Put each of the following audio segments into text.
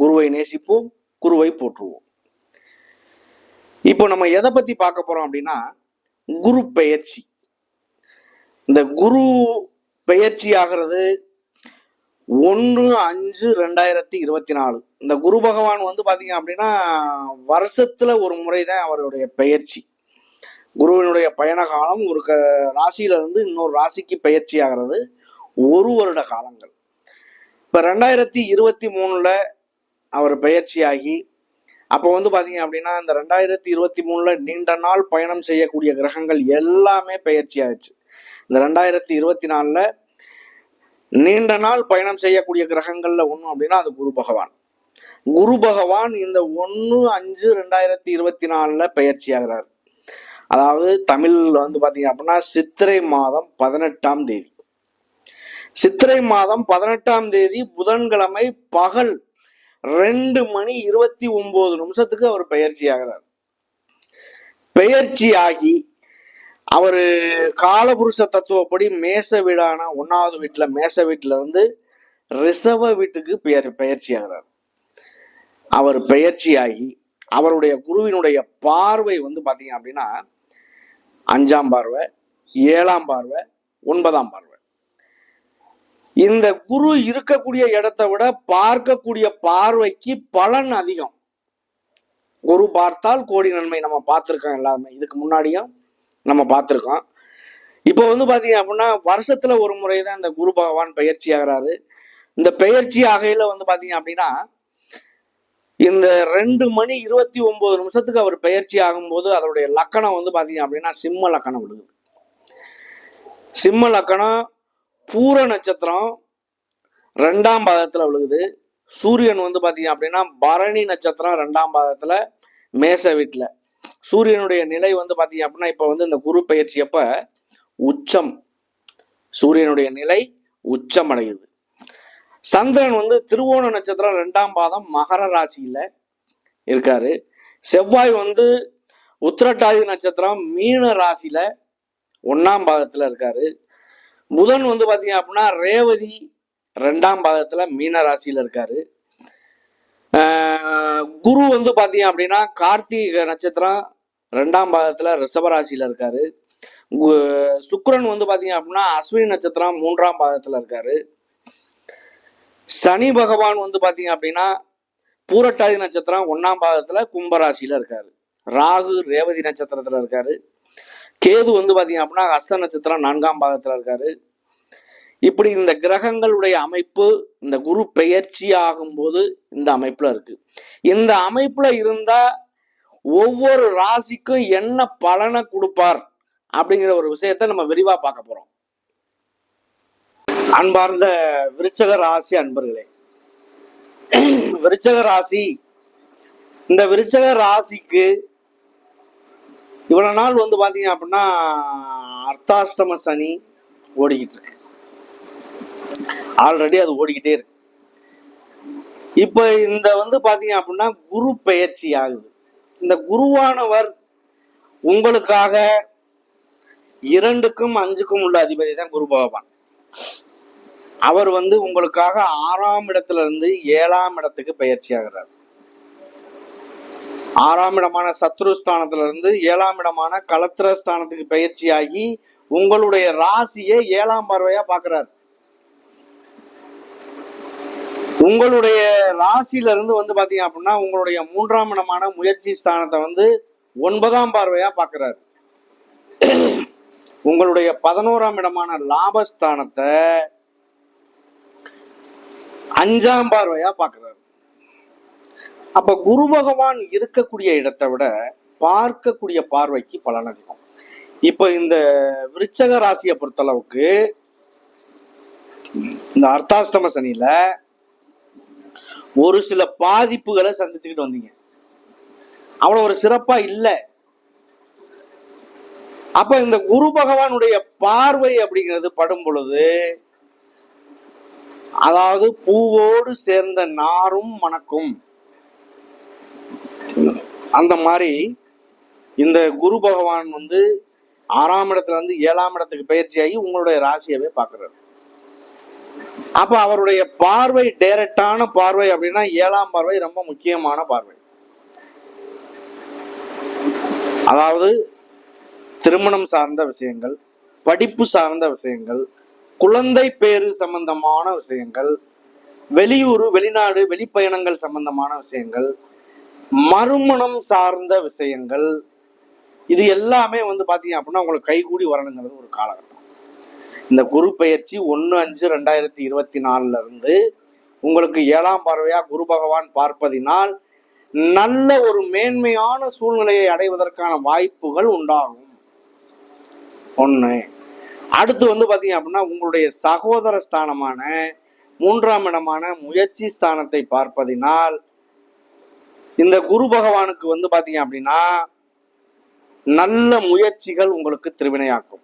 குருவை நேசிப்போம் குருவை போற்றுவோம். இப்போ நம்ம எதை பத்தி பார்க்க போறோம் அப்படின்னா குரு பெயர்ச்சி. இந்த குரு பெயர்ச்சி ஆகிறது ஒன்று அஞ்சு ரெண்டாயிரத்தி இருபத்தி நாலு. இந்த குரு பகவான் வந்து பாத்தீங்க அப்படின்னா வருஷத்துல ஒரு முறை தான் அவருடைய பெயர்ச்சி. குருவினுடைய பயண காலம் ஒரு க ராசியில இருந்து இன்னொரு ராசிக்கு பயிற்சி ஆகிறது ஒரு வருட காலங்கள். இப்ப ரெண்டாயிரத்தி இருபத்தி மூணுல அவர் பெயர்ச்சியாகி அப்போ வந்து பார்த்தீங்க அப்படின்னா இந்த ரெண்டாயிரத்தி இருபத்தி மூணில் நீண்ட நாள் பயணம் செய்யக்கூடிய கிரகங்கள் எல்லாமே பெயர்ச்சி ஆயிடுச்சு இந்த ரெண்டாயிரத்தி இருபத்தி நாலில் நீண்ட நாள் பயணம் செய்யக்கூடிய கிரகங்களில் ஒன்று அப்படின்னா அது குரு பகவான். குரு பகவான் இந்த ஒன்று அஞ்சு ரெண்டாயிரத்தி இருபத்தி நாலில் பெயர்ச்சி ஆகிறார் அதாவது தமிழில் வந்து பார்த்தீங்க அப்படின்னா சித்திரை மாதம் பதினெட்டாம் தேதி. சித்திரை மாதம் பதினெட்டாம் தேதி புதன்கிழமை பகல் ரெண்டு மணி இருபத்தி ஒன்பது நிமிஷத்துக்கு அவர் பெயர்ச்சி ஆகிறார் பெயர்ச்சி ஆகி அவரு காலபுருஷ தத்துவப்படி மேச வீடான ஒன்னாவது வீட்டுல மேச வீட்டுல இருந்து ரிசவ வீட்டுக்கு பெயர் பெயர்ச்சி ஆகிறார் அவர் பெயர்ச்சி ஆகி அவருடைய குருவினுடைய பார்வை வந்து பாத்தீங்க அப்படின்னா அஞ்சாம் பார்வை ஏழாம் பார்வை ஒன்பதாம் பார்வை. இந்த குரு இருக்கக்கூடிய இடத்தை விட பார்க்கக்கூடிய பார்வைக்கு பலன் அதிகம். குரு பார்த்தால் கோடி நன்மை நம்ம பார்த்துருக்கோம் எல்லாருமே. இதுக்கு முன்னாடியும் நம்ம பார்த்துருக்கோம். இப்போ வந்து பார்த்தீங்க அப்படின்னா வருஷத்துல ஒரு முறை தான் இந்த குரு பகவான் பயிற்சி ஆகிறாரு. இந்த பெயர்ச்சி ஆகையில வந்து பாத்தீங்க அப்படின்னா இந்த ரெண்டு மணி இருபத்தி ஒன்பது நிமிஷத்துக்கு அவர் பெயர்ச்சி ஆகும்போது அதனுடைய லக்கணம் வந்து பாத்தீங்க அப்படின்னா சிம்ம லக்கணம் விடுது. சிம்ம லக்கணம் பூர நட்சத்திரம் ரெண்டாம் பாதத்துல விழுகுது. சூரியன் வந்து பாத்தீங்க அப்படின்னா பரணி நட்சத்திரம் ரெண்டாம் பாதத்துல மேச வீட்டுல. சூரியனுடைய நிலை வந்து பாத்தீங்க அப்படின்னா இப்ப வந்து இந்த குரு பயிற்சி அப்ப உச்சம். சூரியனுடைய நிலை உச்சம் அடையுது. சந்திரன் வந்து திருவோண நட்சத்திரம் ரெண்டாம் பாதம் மகர ராசியில இருக்காரு. செவ்வாய் வந்து உத்திரட்டாதி நட்சத்திரம் மீன ராசியில ஒன்னாம் பாதத்துல இருக்காரு. புதன் வந்து பாத்தீங்க அப்படின்னா ரேவதி ரெண்டாம் பாதத்துல மீன ராசியில இருக்காரு. குரு வந்து பாத்தீங்க அப்படின்னா கார்த்திகை நட்சத்திரம் ரெண்டாம் பாதத்துல ரிஷபராசியில இருக்காரு. சுக்கரன் வந்து பாத்தீங்க அப்படின்னா அஸ்வினி நட்சத்திரம் மூன்றாம் பாதத்துல இருக்காரு. சனி பகவான் வந்து பாத்தீங்க அப்படின்னா பூரட்டாதி நட்சத்திரம் ஒன்னாம் பாதத்துல கும்பராசியில இருக்காரு. ராகு ரேவதி நட்சத்திரத்துல இருக்காரு. கேது வந்து பார்த்தீங்க அப்படின்னா ஹஸ்த நட்சத்திரம் நான்காம் பாதத்தில் இருக்காரு. இப்படி இந்த கிரகங்களுடைய அமைப்பு இந்த குரு பெயர்ச்சி ஆகும்போது இந்த அமைப்புல இருக்கு. இந்த அமைப்புல இருந்தா ஒவ்வொரு ராசிக்கும் என்ன பலனை கொடுப்பார் அப்படிங்கிற ஒரு விஷயத்த நம்ம விரிவா பார்க்க போறோம். அன்பார்ந்த விருச்சக ராசி அன்பர்களே விருச்சக ராசி இந்த விருச்சக ராசிக்கு இவ்வளோ நாள் வந்து பார்த்தீங்க அப்படின்னா அர்த்தாஷ்டம சனி ஓடிக்கிட்டு இருக்கு. ஆல்ரெடி அது ஓடிக்கிட்டே இருக்கு. இப்போ இந்த வந்து பார்த்தீங்க அப்படின்னா குரு பெயர்ச்சி ஆகுது. இந்த குருவானவர் உங்களுக்காக இரண்டுக்கும் அஞ்சுக்கும் உள்ள அதிபதி தான் குரு பகவான். அவர் வந்து உங்களுக்காக ஆறாம் இடத்துல இருந்து ஏழாம் இடத்துக்கு பயிற்சி ஆகிறார். ஆறாம் இடமான சத்ருஸ்தானத்துலேருந்து ஏழாம் இடமான கலத்திர ஸ்தானத்துக்கு பயிற்சி ஆகி உங்களுடைய ராசியை ஏழாம் பார்வையா பாக்குறாரு உங்களுடைய ராசியில இருந்து வந்து பாத்தீங்க அப்படின்னா உங்களுடைய மூன்றாம் இடமான முயற்சி ஸ்தானத்தை வந்து ஒன்பதாம் பார்வையா பாக்குறாரு உங்களுடைய பதினோராம் இடமான லாபஸ்தானத்தை அஞ்சாம் பார்வையா பாக்குறாரு அப்ப குரு பகவான் இருக்கக்கூடிய இடத்தை விட பார்க்கக்கூடிய பார்வைக்கு பலன் அதிகம். இப்ப இந்த விருச்சக ராசியை பொறுத்தளவுக்கு இந்த அர்த்தாஷ்டம சனியில ஒரு சில பாதிப்புகளை சந்திச்சுக்கிட்டு வந்தீங்க. அவ்வளோ ஒரு சிறப்பா இல்லை. அப்ப இந்த குரு பகவானுடைய பார்வை அப்படிங்கிறது படும் பொழுது அதாவது பூவோடு சேர்ந்த நாரும் மணக்கும். அந்த மாதிரி இந்த குரு பகவான் வந்து ஆறாம் இடத்துல இருந்து ஏழாம் இடத்துக்கு பயிற்சியாகி உங்களுடைய ராசியவே பார்க்கறாரு. அப்ப அவருடைய பார்வை டைரக்டான பார்வை அப்படின்னா ஏழாம் பார்வை ரொம்ப முக்கியமான பார்வை. அதாவது திருமணம் சார்ந்த விஷயங்கள் படிப்பு சார்ந்த விஷயங்கள் குழந்தை பேரு சம்பந்தமான விஷயங்கள் வெளியூர் வெளிநாடு வெளிப்பயணங்கள் சம்பந்தமான விஷயங்கள் மறுமணம் சார்ந்த விஷயங்கள். இது எல்லாமே வந்து பாத்தீங்க அப்படின்னா உங்களுக்கு கைகூடி வரணுங்கிறது ஒரு காலகட்டம். இந்த குரு பெயர்ச்சி ஒன்று அஞ்சு ரெண்டாயிரத்தி இருபத்தி நாலுல இருந்து உங்களுக்கு ஏழாம் பார்வையா குரு பகவான் பார்ப்பதினால் நல்ல ஒரு மேன்மையான சூழ்நிலையை அடைவதற்கான வாய்ப்புகள் உண்டாகும். ஒன்று அடுத்து வந்து பார்த்தீங்க அப்படின்னா உங்களுடைய சகோதர ஸ்தானமான மூன்றாம் இடமான முயற்சி ஸ்தானத்தை பார்ப்பதினால் இந்த குரு பகவானுக்கு வந்து பார்த்தீங்க அப்படின்னா நல்ல முயற்சிகள் உங்களுக்கு திருவினையாக்கும்.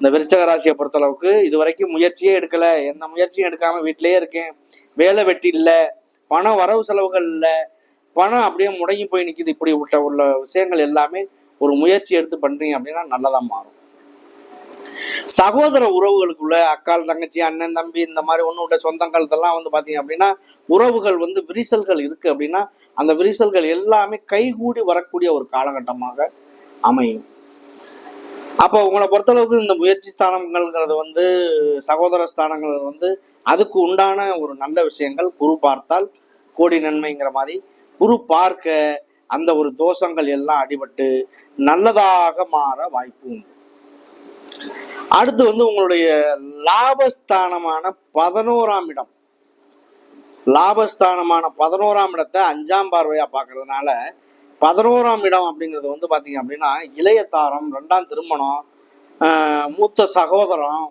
இந்த விருச்சக ராசியை பொறுத்தளவுக்கு இது வரைக்கும் முயற்சியே எடுக்கல. எந்த முயற்சியும் எடுக்காம வீட்டிலேயே இருக்கேன். வேலை வெட்டி இல்லை. பண வரவு செலவுகள் இல்லை. பணம் அப்படியே முடங்கி போய் நிற்கிது இப்படி விட்ட உள்ள விஷயங்கள் எல்லாமே ஒரு முயற்சி எடுத்து பண்றீங்க அப்படின்னா நல்லதா மாறும். சகோதர உறவுகளுக்குள்ள அக்கால் தங்கச்சி அண்ணன் தம்பி இந்த மாதிரி ஒன்று விட்ட சொந்தங்கள் இதெல்லாம் வந்து பார்த்தீங்க அப்படின்னா உறவுகள் வந்து விரிசல்கள் இருக்கு அப்படின்னா அந்த விரிசல்கள் எல்லாமே கைகூடி வரக்கூடிய ஒரு காலகட்டமாக அமையும். அப்போ உங்களை பொறுத்தளவுக்கு இந்த முயற்சி ஸ்தானங்கள்ங்கிறது வந்து சகோதர ஸ்தானங்கள் வந்து அதுக்கு உண்டான ஒரு நல்ல விஷயங்கள். குரு பார்த்தால் கோடி நன்மைங்கிற மாதிரி குரு பார்க்க அந்த ஒரு தோஷங்கள் எல்லாம் அடிபட்டு நல்லதாக மாற வாய்ப்பு உண்டு. அடுத்து வந்து உங்களுடைய லாபஸ்தானமான பதினோராம் இடம். லாபஸ்தானமான பதினோராம் இடத்தை அஞ்சாம் பார்வையா பார்க்கறதுனால பதினோராம் இடம் அப்படிங்கிறது வந்து பார்த்தீங்க அப்படின்னா இளையத்தாரம் ரெண்டாம் திருமணம் மூத்த சகோதரம்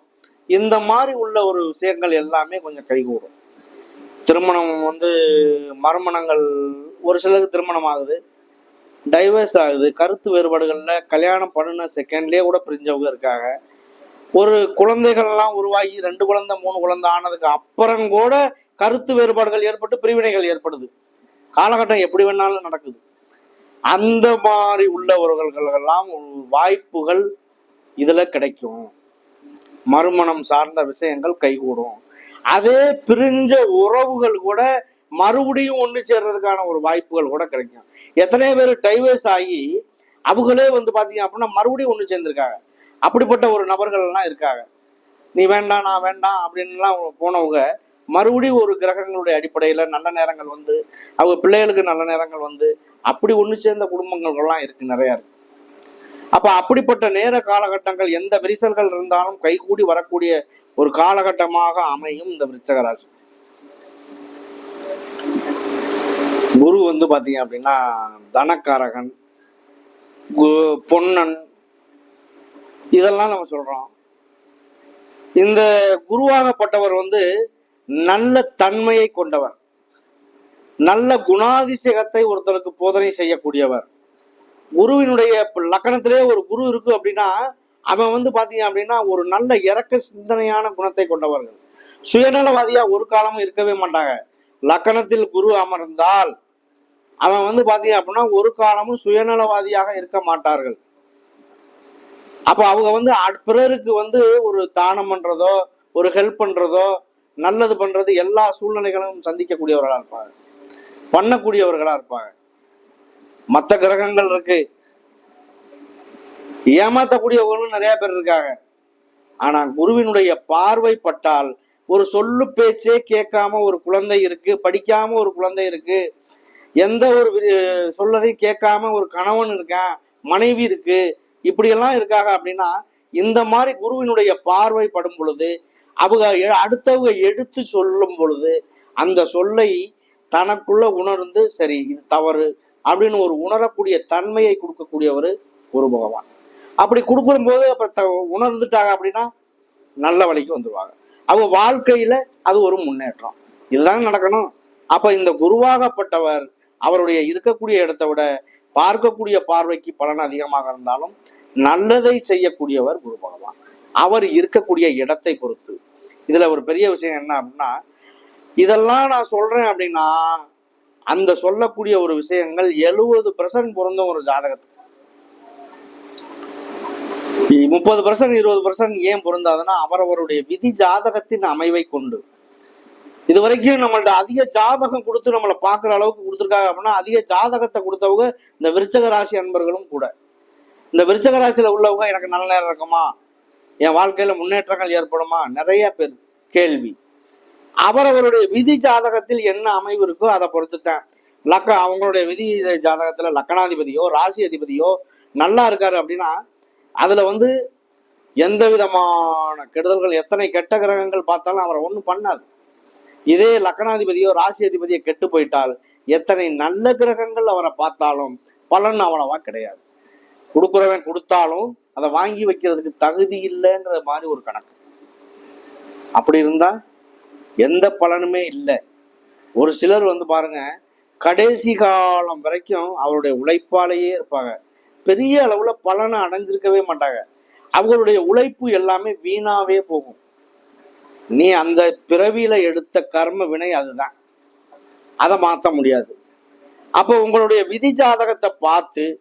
இந்த மாதிரி உள்ள ஒரு விஷயங்கள் எல்லாமே கொஞ்சம் கைகூடும். திருமணம் வந்து மறுமணங்கள் ஒரு சிலருக்கு திருமணம் ஆகுது டைவர்ஸ் ஆகுது கருத்து வேறுபாடுகளில் கல்யாணம் பண்ணுன செகண்ட்லேயே கூட பிரிஞ்சவங்க இருக்காங்க. ஒரு குழந்தைகள்லாம் உருவாகி ரெண்டு குழந்தை மூணு குழந்தை ஆனதுக்கு அப்புறம் கூட கருத்து வேறுபாடுகள் ஏற்பட்டு பிரிவினைகள் ஏற்படுது. காலகட்டம் எப்படி வேணாலும் நடக்குது. அந்த மாதிரி உள்ளவர்களுக்கெல்லாம் வாய்ப்புகள் இதில் கிடைக்கும். மறுமணம் சார்ந்த விஷயங்கள் கைகூடும். அதே பிரிஞ்ச உறவுகள் கூட மறுபடியும் ஒன்று சேர்றதுக்கான ஒரு வாய்ப்புகள் கூட கிடைக்கும். எத்தனை பேர் டைவர்ஸ் ஆகி அவங்களே வந்து பார்த்தீங்க அப்படின்னா மறுபடியும் ஒன்று சேர்ந்துருக்காங்க. அப்படிப்பட்ட ஒரு நபர்கள் எல்லாம் இருக்காங்க. நீ வேண்டாம் நான் வேண்டாம் அப்படின்லாம் போனவங்க மறுபடியும் ஒரு கிரகங்களுடைய அடிப்படையில் நல்ல நேரங்கள் வந்து அவங்க பிள்ளைகளுக்கு நல்ல நேரங்கள் வந்து அப்படி ஒன்று சேர்ந்த குடும்பங்கள்லாம் இருக்கு நிறையா இருக்கு. அப்போ அப்படிப்பட்ட நேர காலகட்டங்கள் எந்த விரிசல்கள் இருந்தாலும் கைகூடி வரக்கூடிய ஒரு காலகட்டமாக அமையும் இந்த விருச்சகராசி. குரு வந்து பார்த்தீங்க அப்படின்னா தனக்காரகன் கு- பொன்னன் இதெல்லாம் நம்ம சொல்றோம். இந்த குருவாகப்பட்டவர் வந்து நல்ல தன்மையை கொண்டவர். நல்ல குணாதிசயத்தை ஒருத்தருக்கு போதனை செய்யக்கூடியவர். குருவினுடைய லக்கணத்திலே ஒரு குரு இருக்கு அப்படின்னா அவன் வந்து பாத்தீங்க அப்படின்னா ஒரு நல்ல இறக்க சிந்தனையான குணத்தை கொண்டவர்கள். சுயநலவாதியா ஒரு காலமும் இருக்கவே மாட்டாங்க. லக்கணத்தில் குரு அமர்ந்தால் அவன் வந்து பாத்தீங்க அப்படின்னா ஒரு காலமும் சுயநலவாதியாக இருக்க மாட்டார்கள். அப்ப அவங்க வந்து பிறருக்கு வந்து ஒரு தானம் பண்றதோ ஒரு ஹெல்ப் பண்றதோ நல்லது பண்றது எல்லா சூழ்நிலைகளும் சந்திக்கக்கூடியவர்களா இருப்பாங்க. பண்ணக்கூடியவர்களா இருப்பாங்க. மற்ற கிரகங்கள் இருக்கு. ஏமாத்தக்கூடியவர்களும் நிறைய பேர் இருக்காங்க. ஆனா குருவினுடைய பார்வை பட்டால் ஒரு சொல்லு பேச்சே கேட்காம ஒரு குழந்தை இருக்கு படிக்காம ஒரு குழந்தை இருக்கு எந்த ஒரு சொல்லதையும் கேட்காம ஒரு கணவன் இருக்கான் மனைவி இருக்கு இப்படியெல்லாம் இருக்காங்க அப்படின்னா இந்த மாதிரி குருவினுடைய பார்வை படும் பொழுது அவங்க அடுத்தவங்க எடுத்து சொல்லும் பொழுது அந்த சொல்லை தனக்குள்ள உணர்ந்து சரி இது தவறு அப்படின்னு ஒரு உணரக்கூடிய தன்மையை கொடுக்கக்கூடியவர் குரு பகவான். அப்படி கொடுக்கும்போது அப்ப த- உணர்ந்துட்டாங்க அப்படின்னா நல்ல வழிக்கு வந்துருவாங்க. அவங்க வாழ்க்கையில அது ஒரு முன்னேற்றம். இதுதான் நடக்கணும். அப்ப இந்த குருவாகப்பட்டவர் அவருடைய இருக்கக்கூடிய இடத்தை விட பார்க்கக்கூடிய பார்வைக்கு பலன் அதிகமாக இருந்தாலும் நல்லதை செய்யக்கூடியவர் குரு பகவான். அவர் இருக்கக்கூடிய இடத்தை பொறுத்து. இதுல ஒரு பெரிய விஷயம் என்ன அப்படின்னா இதெல்லாம் நான் சொல்றேன் அப்படின்னா அந்த சொல்லக்கூடிய ஒரு விஷயங்கள் எழுபது பர்சன்ட் பொருந்தும் ஒரு ஜாதகத்துக்கு. முப்பது பர்சன்ட் இருபது பர்சன்ட் ஏன் பொருந்தாதுன்னா அவரவருடைய விதி ஜாதகத்தின் அமைவை கொண்டு. இது வரைக்கும் நம்மள்ட்ட அதிக ஜாதகம் கொடுத்து நம்மளை பார்க்குற அளவுக்கு கொடுத்துருக்காங்க அப்படின்னா அதிக ஜாதகத்தை கொடுத்தவங்க இந்த விருச்சக ராசி அன்பர்களும் கூட. இந்த விருச்சக ராசியில் உள்ளவங்க எனக்கு நல்ல நேரம் இருக்குமா? என் வாழ்க்கையில முன்னேற்றங்கள் ஏற்படுமா? நிறைய பேர் கேள்வி. அவரவருடைய விதி ஜாதகத்தில் என்ன அமைவு இருக்கோ அதை பொறுத்துத்தான் லக்க அவங்களுடைய விதி ஜாதகத்தில் லக்கணாதிபதியோ ராசி அதிபதியோ நல்லா இருக்காரு அப்படின்னா அதில் வந்து எந்த விதமான கெடுதல்கள் எத்தனை கெட்ட கிரகங்கள் பார்த்தாலும் அவரை ஒன்றும் பண்ணாது. இதே லக்கணாதிபதியோ ராசி அதிபதியோ கெட்டு போயிட்டால் எத்தனை நல்ல கிரகங்கள் அவரை பார்த்தாலும் பலன் அவ்வளவா கிடையாது. கொடுக்குறவன் கொடுத்தாலும் அதை வாங்கி வைக்கிறதுக்கு தகுதி இல்லைங்கிற மாதிரி ஒரு கணக்கு. அப்படி இருந்தா எந்த பலனுமே இல்லை. ஒரு சிலர் வந்து பாருங்க கடைசி காலம் வரைக்கும் அவருடைய உழைப்பாலேயே இருப்பாங்க. பெரிய அளவுல பலனை அடைஞ்சிருக்கவே மாட்டாங்க. அவங்களுடைய உழைப்பு எல்லாமே வீணாவே போகும். நீ அந்த பிறவியில எடுத்த கர்ம வினை அதுதான். அதை மாற்ற முடியாது. அப்போ உங்களுடைய விதி ஜாதகத்தை பார்த்து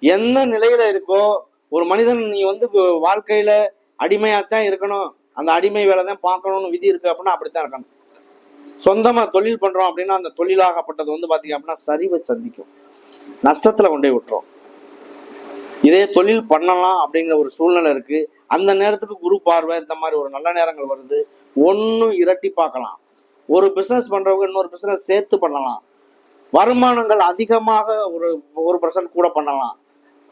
என்ன நிலையில இருக்கோ ஒரு மனிதன் நீ வந்து கு- வாழ்க்கையில அடிமையாத்தான் இருக்கணும் அந்த அடிமை வேலை தான் பார்க்கணும்னு விதி இருக்கு அப்படின்னா அப்படித்தான் இருக்கணும். சொந்தமா தொழில் பண்றோம் அப்படின்னா அந்த தொழிலாகப்பட்டது வந்து பாத்தீங்க அப்படின்னா சரிவை சந்திக்கும். நஷ்டத்துல கொண்டே விட்டுரும். இதே தொழில் பண்ணலாம் அப்படிங்கிற ஒரு சூழ்நிலை இருக்கு. அந்த நேரத்துக்கு குரு பார்வை இந்த மாதிரி ஒரு நல்ல நேரங்கள் வருது. ஒன்றும் இரட்டி பார்க்கலாம். ஒரு பிஸ்னஸ் பண்ணுறவங்க இன்னொரு பிஸ்னஸ் சேர்த்து பண்ணலாம். வருமானங்கள் அதிகமாக ஒரு ஒரு பர்சன்ட் கூட பண்ணலாம்.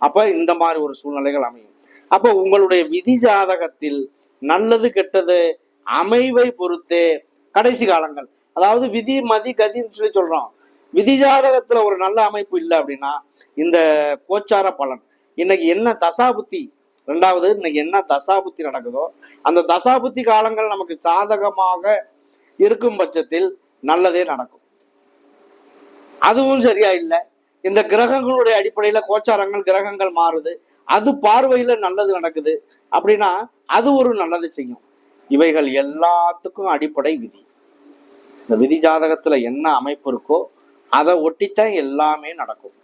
அப்போ இந்த மாதிரி ஒரு சூழ்நிலைகள் அமையும். அப்போ உங்களுடைய விதி ஜாதகத்தில் நல்லது கெட்டது அமைவை பொறுத்தே கடைசி காலங்கள் அதாவது விதி மதி கதின்னு சொல்லி சொல்கிறோம் விதி ஜாதகத்தில் ஒரு நல்ல அமைப்பு இல்லை அப்படின்னா இந்த கோச்சார பலன். இன்னைக்கு என்ன தசாபுத்தி ரெண்டாவது இன்னைக்கு என்ன தசாபுத்தி நடக்குதோ அந்த தசாபுத்தி காலங்கள் நமக்கு சாதகமாக இருக்கும் பட்சத்தில் நல்லதே நடக்கும். அதுவும் சரியா இல்லை. இந்த கிரகங்களுடைய அடிப்படையில கோச்சாரங்கள் கிரகங்கள் மாறுது. அது பார்வையில நல்லது நடக்குது. அப்படின்னா அது ஒரு நல்லது செய்யும். இவைகள் எல்லாத்துக்கும் அடிப்படை விதி. இந்த விதி ஜாதகத்துல என்ன அமைப்பு இருக்கோ அதை ஒட்டித்தான் எல்லாமே நடக்கும்.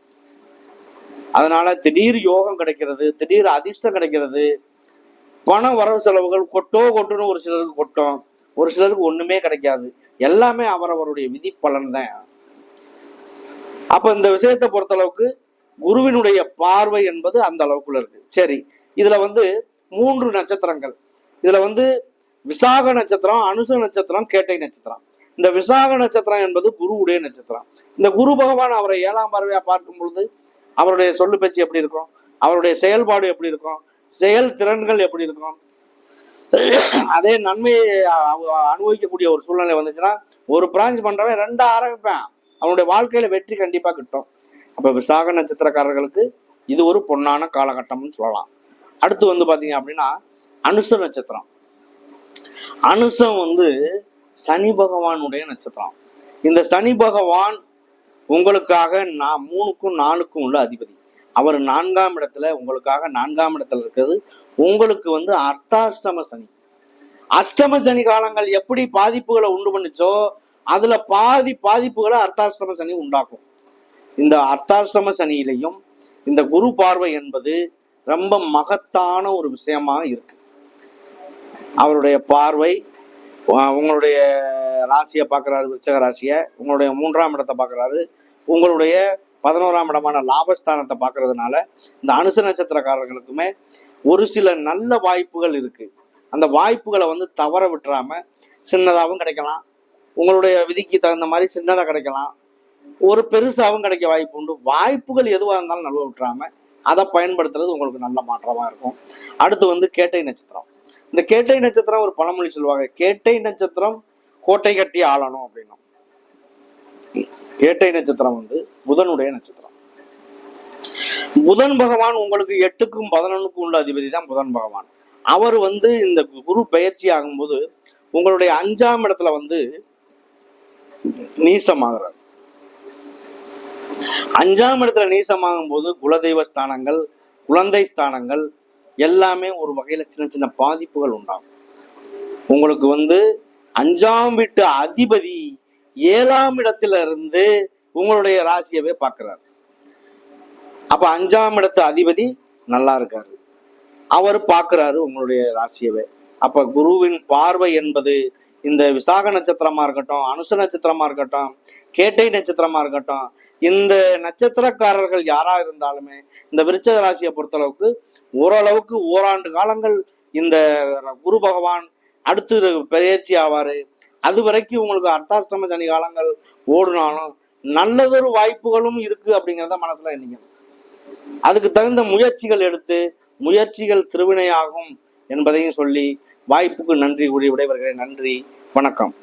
அதனால திடீர் யோகம் கிடைக்கிறது திடீர் அதிர்ஷ்டம் கிடைக்கிறது பண வரவு செலவுகள் கொட்டோ கொட்டுன்னு ஒரு சிலருக்கு கொட்டும். ஒரு சிலருக்கு ஒண்ணுமே கிடைக்காது. எல்லாமே அவரவருடைய விதி பலன் தான். அப்ப இந்த விஷயத்தை பொறுத்தளவுக்கு குருவினுடைய பார்வை என்பது அந்த அளவுக்குள்ள இருக்கு. சரி இதுல வந்து மூன்று நட்சத்திரங்கள். இதுல வந்து விசாக நட்சத்திரம் அனுச நட்சத்திரம் கேட்டை நட்சத்திரம். இந்த விசாக நட்சத்திரம் என்பது குருவுடைய நட்சத்திரம். இந்த குரு பகவான் அவரை ஏழாம் பார்வையா பார்க்கும் பொழுது அவருடைய சொல்லு பேச்சு எப்படி இருக்கும்? அவருடைய செயல்பாடு எப்படி இருக்கும்? செயல் திறன்கள் எப்படி இருக்கும்? அதே நன்மையை அனுபவிக்கக்கூடிய ஒரு சூழ்நிலை வந்துச்சுன்னா ஒரு பிரான்ச் பண்றவன் ரெண்டா ஆரம்பிப்பேன். அவனுடைய வாழ்க்கையில வெற்றி கண்டிப்பா கிட்டும். அப்ப விசாக நட்சத்திரக்காரர்களுக்கு இது ஒரு பொன்னான காலகட்டம்னு சொல்லலாம். அடுத்து வந்து பாத்தீங்க அப்படின்னா அனுச நட்சத்திரம். அனுசம் வந்து சனி பகவானுடைய நட்சத்திரம். இந்த சனி பகவான் உங்களுக்காக நான் மூணுக்கும் நாலுக்கும் உள்ள அதிபதி. அவர் நான்காம் இடத்துல உங்களுக்காக நான்காம் இடத்துல இருக்கிறது. உங்களுக்கு வந்து அர்த்தாஷ்டம சனி. அஷ்டம சனி காலங்கள் எப்படி பாதிப்புகளை உண்டு பண்ணுச்சோ அதுல பாதி பாதிப்புகளை அர்த்தாஷ்டம சனி உண்டாக்கும். இந்த அர்த்தாஷ்டம சனியிலையும் இந்த குரு பார்வை என்பது ரொம்ப மகத்தான ஒரு விஷயமாக இருக்கு. அவருடைய பார்வை உங்களுடைய ராசியை பார்க்குறாரு விருச்சக ராசியை. உங்களுடைய மூன்றாம் இடத்தை பார்க்குறாரு. உங்களுடைய பதினோராம் இடமான லாபஸ்தானத்தை பார்க்கறதுனால இந்த அனுச நட்சத்திரக்காரர்களுக்குமே ஒரு சில நல்ல வாய்ப்புகள் இருக்குது அந்த வாய்ப்புகளை வந்து தவற விட்டுறாம சின்னதாகவும் கிடைக்கலாம். உங்களுடைய விதிக்கு தகுந்த மாதிரி சின்னதாக கிடைக்கலாம். ஒரு பெருசாகவும் கிடைக்க வாய்ப்பு உண்டு. வாய்ப்புகள் எதுவாக இருந்தாலும் நழுவ விட்டுறாம அதை பயன்படுத்துறது உங்களுக்கு நல்ல மாற்றமாக இருக்கும். அடுத்து வந்து கேட்டை நட்சத்திரம். இந்த கேட்டை நட்சத்திரம் ஒரு பழமொழி சொல்லுவாங்க. கேட்டை நட்சத்திரம் கோட்டை கட்டி ஆளணும் அப்படின்னும். கேட்டை நட்சத்திரம் வந்து புதனுடைய நட்சத்திரம். புதன் பகவான் உங்களுக்கு எட்டுக்கும் பதினொன்னுக்கும் உள்ள அதிபதி தான் புதன் பகவான். அவர் வந்து இந்த குரு பயிற்சி ஆகும்போது உங்களுடைய அஞ்சாம் இடத்துல வந்து நீசமாகிறார். அஞ்சாம் இடத்துல நீசமாகும் போது குலதெய்வ ஸ்தானங்கள் குழந்தை ஸ்தானங்கள் எல்லாமே ஒரு வகையில சின்ன சின்ன பாதிப்புகள் உண்டாகும். உங்களுக்கு வந்து அஞ்சாம் வீட்டு அதிபதி ஏழாம் இடத்துல இருந்து உங்களுடைய ராசியவே பார்க்கிறார். அப்ப அஞ்சாம் இடத்து அதிபதி நல்லா இருக்காரு. அவர் பார்க்கிறாரு உங்களுடைய ராசியவே. அப்ப குருவின் பார்வை என்பது இந்த விசாக நட்சத்திரமா இருக்கட்டும் அனுச நட்சத்திரமா இருக்கட்டும் கேட்டை நட்சத்திரமா இருக்கட்டும் இந்த நட்சத்திரக்காரர்கள் யாரா இருந்தாலுமே இந்த விருச்சக ராசியை பொறுத்தளவுக்கு ஓரளவுக்கு ஓராண்டு காலங்கள் இந்த குரு பகவான் அடுத்து பெயர்ச்சி ஆவாரு. அது வரைக்கும் உங்களுக்கு அர்த்தாஷ்டம சனி காலங்கள் ஓடுனாலும் நல்லதொரு வாய்ப்புகளும் இருக்கு அப்படிங்கிறத மனசுல எண்ணிக்கணும். அதுக்கு தகுந்த முயற்சிகள் எடுத்து முயற்சிகள் திருவினையாகும் என்பதையும் சொல்லி வாய்ப்புக்கு நன்றி கூறி விடைபெறுகிறேன். நன்றி. வணக்கம்.